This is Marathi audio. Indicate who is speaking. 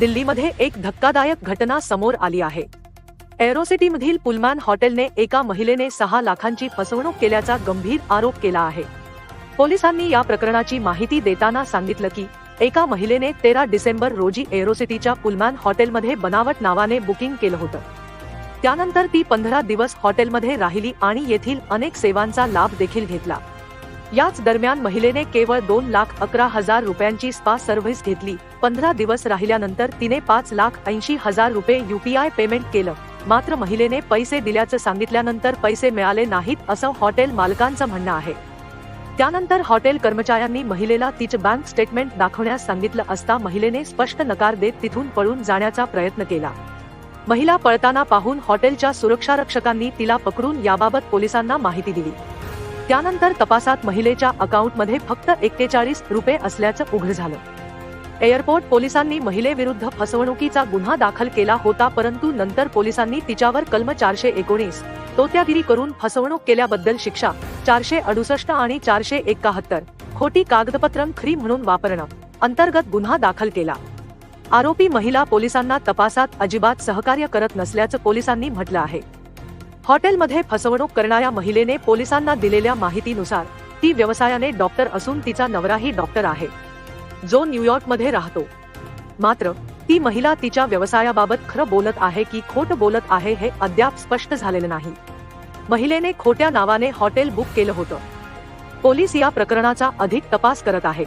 Speaker 1: दिल्लीमध्ये एक धक्कादायक घटना समोर आली आहे. एरोसिटीमधील पुलमॅन हॉटेलने एका महिलेने सहा लाखांची फसवणूक केल्याचा गंभीर आरोप केला आहे. पोलिसांनी या प्रकरणाची माहिती देताना सांगितलं की एका महिलेने तेरा डिसेंबर रोजी एरोसिटीच्या पुलमॅन हॉटेलमध्ये बनावट नावाने बुकिंग केलं होतं. त्यानंतर ती पंधरा दिवस हॉटेलमध्ये राहिली आणि येथील अनेक सेवांचा लाभ देखील घेतला. याच दरम्यान महिलेने केवळ दोन लाख अकरा हजार रुपयांची स्पा सर्व्हिस घेतली. पंधरा दिवस राहिल्यानंतर तिने पाच लाख ऐंशी हजार रुपये युपीआय पेमेंट केलं. मात्र महिलेने पैसे दिल्याचं सांगितल्यानंतर पैसे मिळाले नाहीत असं हॉटेल मालकांचं म्हणणं आहे. त्यानंतर हॉटेल कर्मचाऱ्यांनी महिलेला तिचं बँक स्टेटमेंट दाखवण्यास सांगितलं असता महिलेने स्पष्ट नकार देत तिथून पळून जाण्याचा प्रयत्न केला. महिला पळताना पाहून हॉटेलच्या सुरक्षारक्षकांनी तिला पकडून याबाबत पोलिसांना माहिती दिली. त्यानंतर तपासात महिलेच्या अकाउंटमध्ये फक्त एक्केचाळीस रुपये असल्याचं उघड झालं. एअरपोर्ट पोलिसांनी महिलेविरुद्ध फसवणुकीचा गुन्हा दाखल केला होता परंतु नंतर पोलिसांनी तिच्यावर कलम चारशे एकोणीस तोत्यागिरी करून फसवणूक केल्याबद्दल शिक्षा चारशे अडुसष्ट आणि चारशे एकाहत्तर खोटी कागदपत्रं खरी म्हणून वापरणं अंतर्गत गुन्हा दाखल केला. आरोपी महिला पोलिसांना तपासात अजिबात सहकार्य करत नसल्याचं पोलिसांनी म्हटलं आहे. हॉटेलमध्ये फसवणूक करणाऱ्या महिलेने पोलिसांना दिलेल्या माहितीनुसार ती व्यवसायाने डॉक्टर असून तिचा नवराही डॉक्टर आहे. जो न्यूयॉर्कमध्ये राहतो. मात्र ती महिला तिच्या व्यवसायाबाबत खरं बोलत आहे की खोट बोलत आहे हे अद्याप स्पष्ट झालेलं नाही. महिलेने खोट्या नावाने हॉटेल बुक केलं होतं. पोलीस या प्रकरणाचा अधिक तपास करत आहेत.